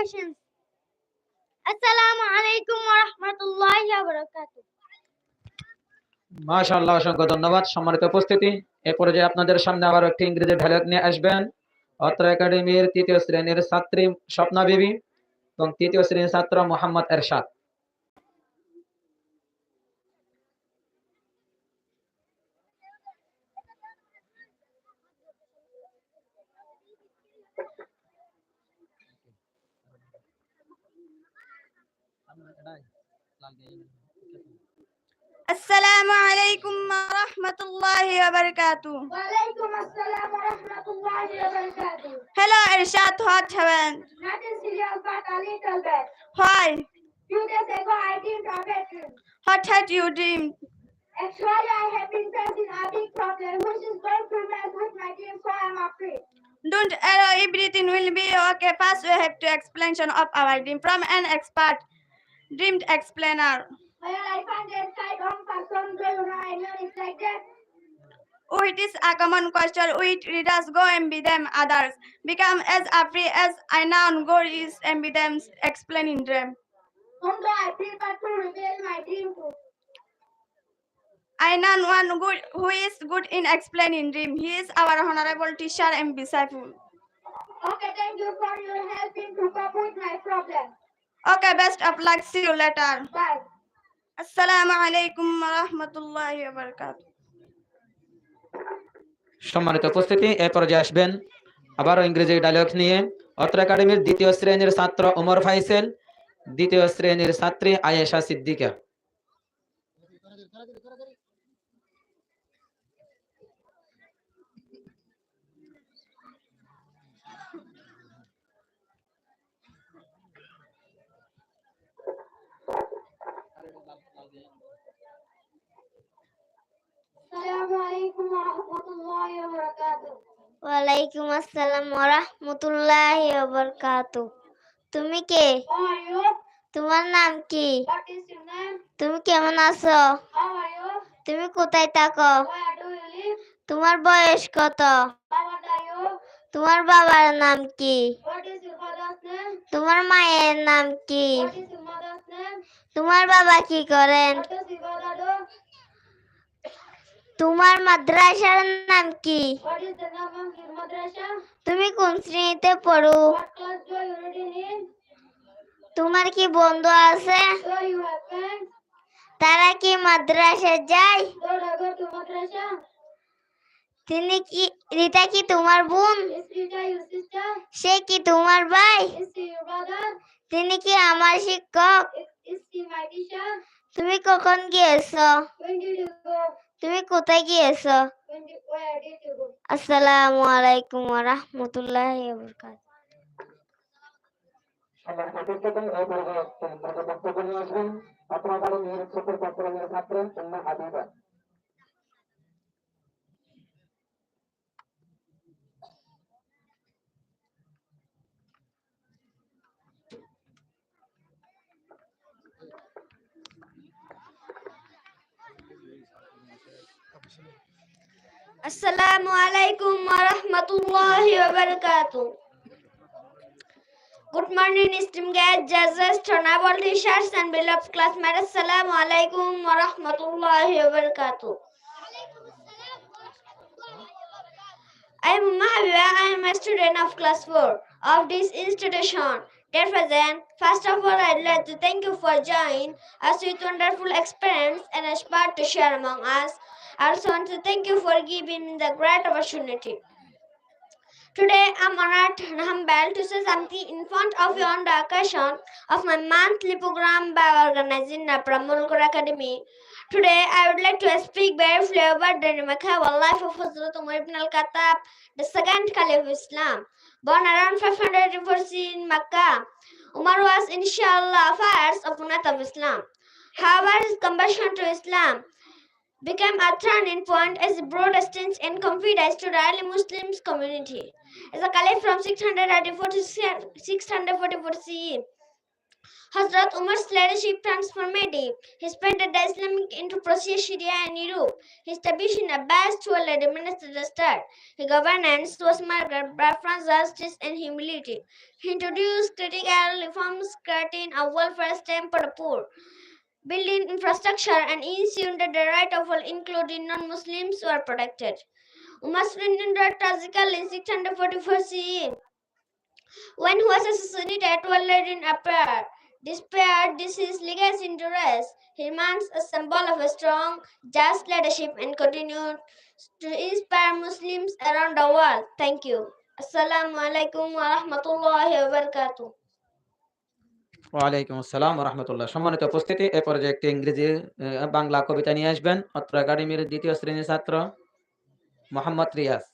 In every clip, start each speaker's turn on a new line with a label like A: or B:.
A: fashions. Assalamu alaikum wa rahmatullahi wa barakatuh.
B: মাশাআল্লাহ, অসংখ্য ধন্যবাদ সম্মানিত উপস্থিতি, এ পর্যায়ে আপনাদের সামনে আবার একটি ইংরেজি ডায়লগ নিয়ে আসবেন অত্র একাডেমির তৃতীয় শ্রেণির ছাত্রী স্বপ্না বিবি এবং তৃতীয় শ্রেণির ছাত্র মোহাম্মদ এরশাদ
C: আসসালামু
A: আলাইকুম ওয়া wa
C: ওয়া বারাকাতু ওয়া আলাইকুম
A: আসসালাম ওয়া রাহমাতুল্লাহি ওয়া বারাকাতু hello
C: Irshad
A: what days ago I dreamed of a dream
C: what had you dreamed?
A: Actually I have been facing a big problem which is going to mess with my dream so I am afraid.
C: Don't allow everything will be okay. First we have to explanation of our dream from an expert dreamed explainer.
A: Well, I find that side on person do you know I know it's like that.
C: Oh, it is a common question. Oh, we readers go and be them others. Become as afraid as I now go is and be them explaining dream.
A: Whom do I prefer to reveal my dream to?
C: I know one good who is good in explaining dream. He is our honorable teacher and disciple.
A: Okay, thank you for your helping to cope with my problem.
C: Okay, best of luck. See you later.
A: Bye.
C: Assalamu alaikum wa rahmatullahi
B: সম্মানিত উপস্থিতি এ পর্যায়ে আসবেন আবারও ইংরেজি dialogue নিয়ে অত্র একাডেমির দ্বিতীয় শ্রেণির ছাত্র ওমর ফাইসেল দ্বিতীয় শ্রেণির ছাত্রী Ayesha Siddika
A: Assalamu alaikum wa rahmatullahi wa barakatuh.
D: ওয়ালাইকুম আসসালাম ওরহমতুল্লাহ বরকাত তুমি তোমার নাম কি? তুমি কেমন আছো? তুমি কোথায় থাকো? তোমার বয়স কত? তোমার বাবার নাম কি? তোমার মায়ের নাম কি? তোমার বাবা কি করেন? তোমার মাদ্রাসার নাম কি? তুমি কোন শ্রেণীতে পড়ো? তোমার কি বন্ধু আছে? তারা কি মাদ্রাসা যায়? তিনি কি, রিতা কি তোমার বোন? সে কি তোমার ভাই? তিনি কি আমার শিক্ষক? তুমি কখন গিয়েছো
A: When did you go?
D: তুমি কোথায় গিয়েছো
A: When did, where did you go?
D: আসসালামু আলাইকুম ওয়া রাহমাতুল্লাহি ওয়া বারাকাতুহু
B: সম্মানিত উপস্থিতি এই পর্যায়ে তাদের বক্তব্য নিয়ে আসবেন অত্র একাডেমির চতুর্থ শ্রেণীর ছাত্র Umme Habiba
A: Assalamu alaikum wa rahmatullahi wa barakatuh. Good morning, esteemed guests, judges, honorable teachers, and beloved classmates. Assalamu alaikum wa rahmatullahi wa barakatuh. I am Umma. I am a student of class 4 of this institution. Dear present, first of all, I'd like to thank you for joining us with wonderful experience and expert to share among us. Also want to thank you for giving me the great opportunity. Today, I'm honored and humbled to say something in front of you on the occasion of my monthly program by organizing the Pramulkur Academy. Today, I would like to speak briefly about the remarkable life of Hazrat Umar ibn al-Khattab, the second Caliph of Islam. Born around 540 in Makkah, Umar was inshallah first opponent of Islam. However, his conversion to Islam became a turning point as he brought and confidence to the early Muslims community. As a caliph from 634 to 644 CE, Hazrat Umar's leadership transformative. He spread the Islamic into Syria, and Europe. His establishing a best to already administered the state. His governance was marked by France, justice, and humility. He introduced critical reforms, creating a welfare state for the poor, building infrastructure, and ensuring that the right of all, including non-Muslims, were protected. Umar surrendered tragically in 644 CE when he was assassinated while leading a prayer. Despite this his legacy he remains a symbol of a strong, just leadership and continued to inspire Muslims around the world. Thank you. Assalamu alaikum wa rahmatullahi wa barakatuh.
B: ওয়ালাইকুম আসসালাম রহমতুল্লাহ সম্মানিত উপস্থিতি, এ পর্যায়ে একটি ইংরেজি বাংলা কবিতা নিয়ে আসবেন। অত্র একাডেমির দ্বিতীয় শ্রেণির ছাত্র মোহাম্মদ রিয়াজ।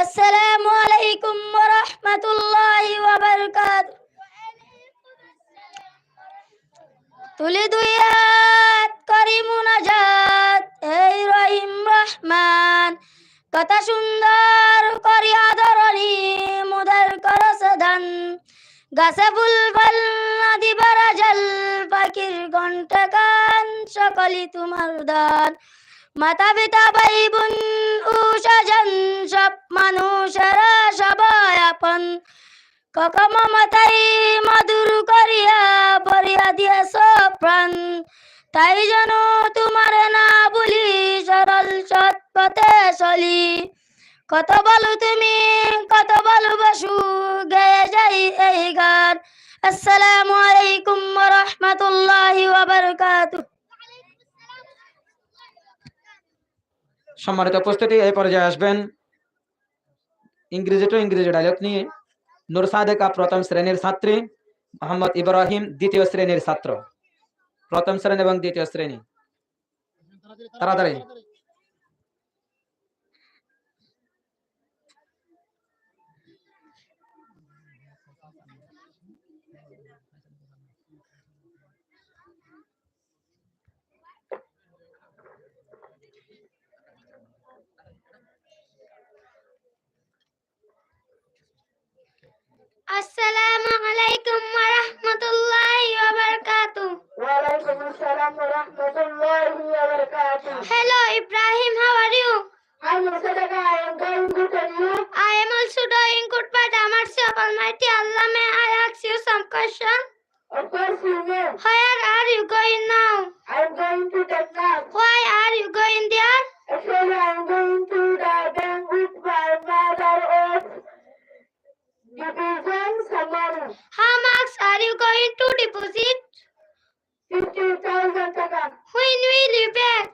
E: আসসালামু আলাইকুম ওয়া রাহমাতুল্লাহি ওয়া বারাকাতুহু তুলি দুই হাত করি মুনাজাত, এই রহিম রহমান। কথা সুন্দর করি আদরণী, মুদার কর সাধন। গাছে ফল নদী বারা জল পাখির ঘন্ট গান সকলি তোমার দান। মাতা পিতা ভাই বোন ও সব মানুষেরা সবাই আপন কক মমতাই মধুর করিয়া ভরিয়া দিয়েছ প্রাণ তাই যেন তোমার না বলি সরল সৎ পথে চলি কত বলো তুমি কত ভালোবাসু গেয়ে যাই এই গান আসসালামু আলাইকুম রাহমাতুল্লাহি বারাকাতুহু
B: সম্মানিত উপস্থিতি, এই পর্যায়ে আসবেন ইংরেজি টু ইংরেজি ডায়লগ নিয়ে নুর সাদেকা প্রথম শ্রেণির ছাত্রী, মোহাম্মদ ইব্রাহিম, দ্বিতীয় শ্রেণির ছাত্র। প্রথম শ্রেণি এবং দ্বিতীয় শ্রেণি। তাড়াতাড়ি।
E: আসসালামু আলাইকুম ওয়া রাহমাতুল্লাহি ওয়া বারাকাতুহু
F: ওয়া আলাইকুম আসসালাম ওয়া রাহমাতুল্লাহি ওয়া বারাকাতুহু
E: hello Ibrahim how are you
F: I am
E: also doing good but আমার সে almighty Allah may I ask you some question
F: Of course you may.
E: Where are you going now?
F: I am going to Denmark.
E: Why are you going there?
F: Actually, the
E: How much are you going to deposit
F: 50,000 taka.
E: When will you back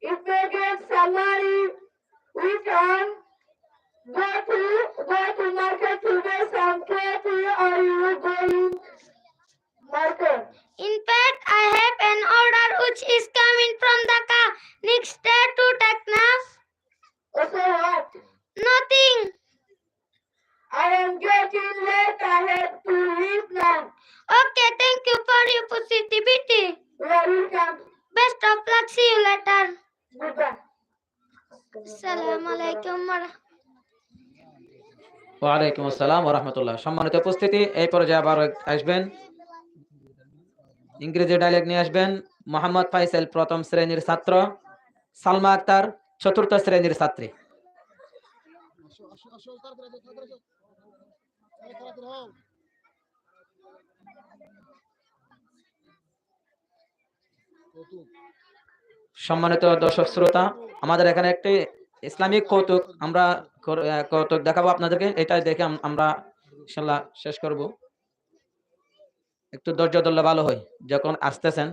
F: If they get summary, we can go to, go to market to buy some coffee or you going market.
E: In fact, I have an order which is coming from Dhaka next day to Teknaf.
F: Okay, what?
E: Nothing.
F: I am getting late. I have to leave now.
E: Okay, thank you for your positivity.
F: You welcome.
E: Best of luck. See you later.
F: Goodbye.
E: Assalamu alaikum.
B: ওয়ালাইকুম আসসালাম রহমতুল্লাহ সম্মানিত উপস্থিতি এই পর্যায়ে আবার আসবেন ইংরেজি dialogue নিয়ে আসবেন মোহাম্মদ ফাইসেল প্রথম শ্রেণির ছাত্র সালমা আক্তার চতুর্থ শ্রেণির ছাত্রী সম্মানিত দর্শক শ্রোতা, আমাদের এখানে একটি ইসলামিক কৌতুক আমরা কৌতুক দেখাবো আপনাদেরকে। এটা দেখে আমরা ইনশাল্লাহ শেষ করব। একটু ধৈর্য ধরলে ভালো হয়, যখন আসতেছেন।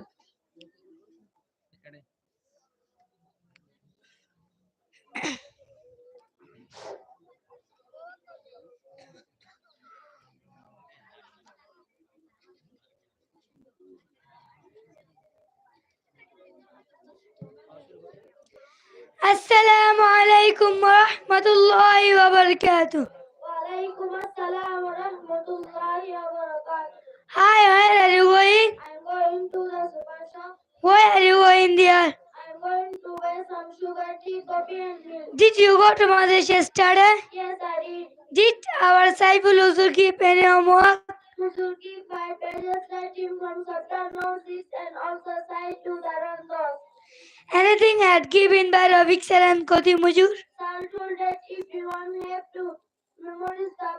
E: Assalamu alaikum wa rahmatullahi wa barakatuh.
F: وعليكم السلام ورحمة
G: rahmatullahi wa barakatuh.
D: Hi, where are you going?
G: I'm going to the super shop.
D: Why are you going there?
G: I'm going to buy some sugar, tea, coffee, and milk.
D: Did you go to Madrasa yesterday?
G: Yes, I did.
D: Did our Saiful Uzur keep any homework?
G: Suzuki five pages let him from chapter note six and also side to the random.
D: Anything had given by Raviq sir and Koti Mujur?
G: Sir told that if you want have to memorize the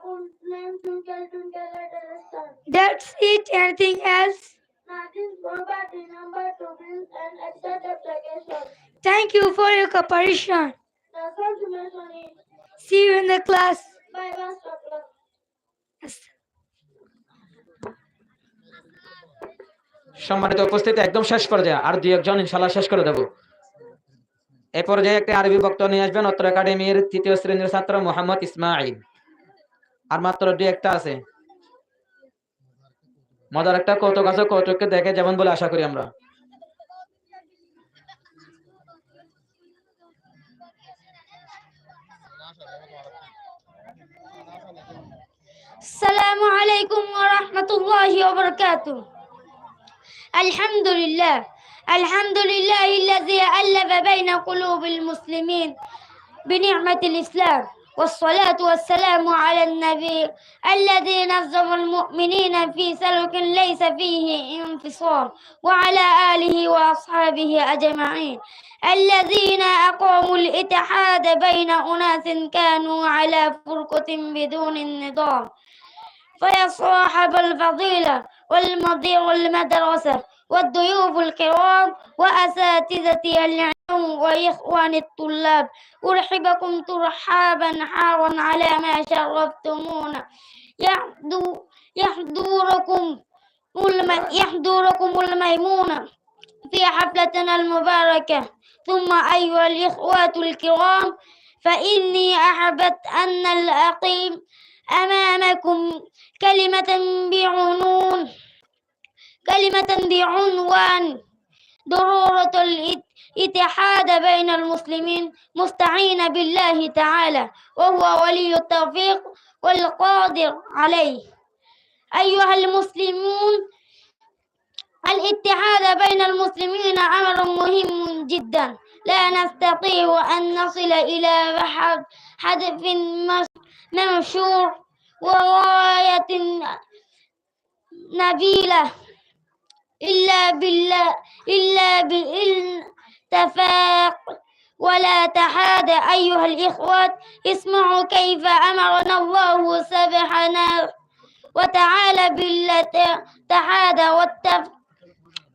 G: name Twinkle Twinkle Little Star.
D: That's it. Anything else?
G: Nothing the number to bring accept application.
D: Thank you for your cooperation.
G: That's all to mention it.
D: See you in the class.
G: Bye bye, stop
B: সম্মানিত উপস্থিতি একদম শেষ পর্যায়ে আর দুই একজন ইনশাল্লাহ শেষ করে দেব এ পর্যায়ে একটি আরবি বক্তব্য নিয়ে আসবেন অত্র একাডেমির তৃতীয় শ্রেণীর ছাত্র মোহাম্মদ ইসমাইল আর মাত্র দুই একটা আছে মজার একটা কৌতুক আছে কৌতুককে দেখে যেমন বলে আশা করি আমরা
E: السلام عليكم ورحمة الله وبركاته الحمد لله الحمد لله الذي ألف بين قلوب المسلمين بنعمة الإسلام والصلاة والسلام على النبي الذي نظم المؤمنين في سلك ليس فيه انفصام وعلى آله وأصحابه أجمعين. الذين أقاموا الاتحاد بين أناس كانوا على فرقة بدون النظام فيا صاحب الفضيلة والمضيع والمدرسة والضيوف الكرام وأساتذة العلم وإخوان الطلاب. أرحبكم ترحابا حارا على ما شرفتمونا. يحضركم يحضركم الميمونة في حفلتنا المباركة. ثم أيها الإخوة الكرام فإني أحببت أن الأقيم أمامكم كلمة بعنون كلمة بعنوان. ضرورة الاتحاد بين المسلمين مستعين بالله تعالى وهو ولي التوفيق والقادر عليه. أيها المسلمون الاتحاد بين المسلمين أمر مهم جدا. لا نستطيع أن نصل إلى هدف منشور وغاية نبيلة. إلا بالله إلا بالاتفاق ولا تحاد أيها الإخوة اسمعوا كيف أمرنا الله سبحانه وتعالى بالاتحاد والتف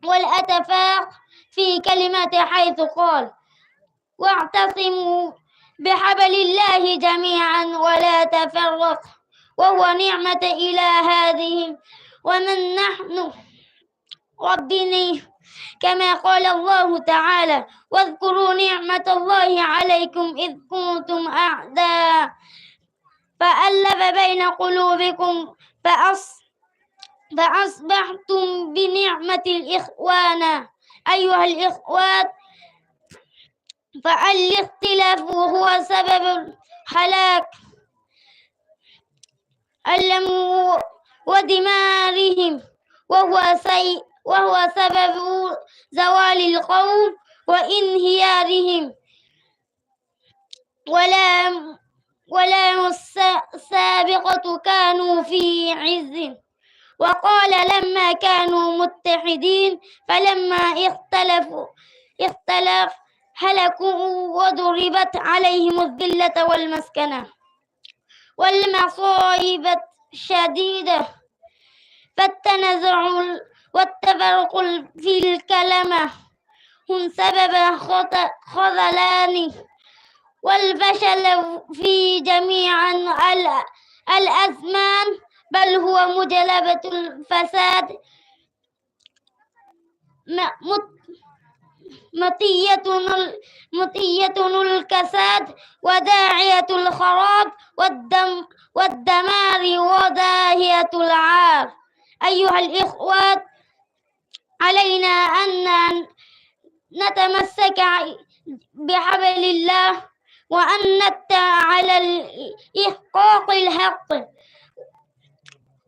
E: والاتفاق في كلمة حيث قال. واعتصموا بحبل الله جميعا ولا تفرق وهو نعمة إلى هذه. ومن نحن ربني كما قال الله تعالى واذكروا نعمة الله عليكم إذ كنتم أعداء فألف بين قلوبكم فأص فأصبحتم بنعمة الإخوان. أيها الإخوات فالاختلاف هو سبب الهلاك ألم ودمارهم وهو سي وهو سبب زوال القوم وانهيارهم. ولا ولا السابقة كانوا في عز. وقال لما كانوا متحدين فلما اختلفوا اختلف هلكوا وضربت عليهم الذلة والمسكنة والمصائب الشديدة فالتنازع والتفرق في الكلمة هم سبب خذلان والفشل في جميع ال- الأزمان بل هو مجلبة الفساد مطية مطية الكساد وداعية الخراب والدم والدمار وداهية العار. أيها الإخوة علينا أن نتمسك بحبل الله وأن نتع على إحقاق الحق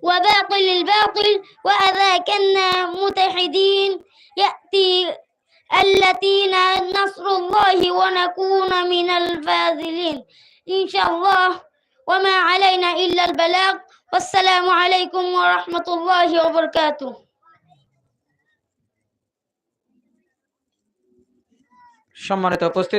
E: وباطل الباطل وإذا كنا متحدين يأتي التين نصر الله ونكون من الفاضلين إن شاء الله وما علينا إلا البلاغ والسلام عليكم ورحمة الله وبركاته
B: সম্মানিত উপস্থিত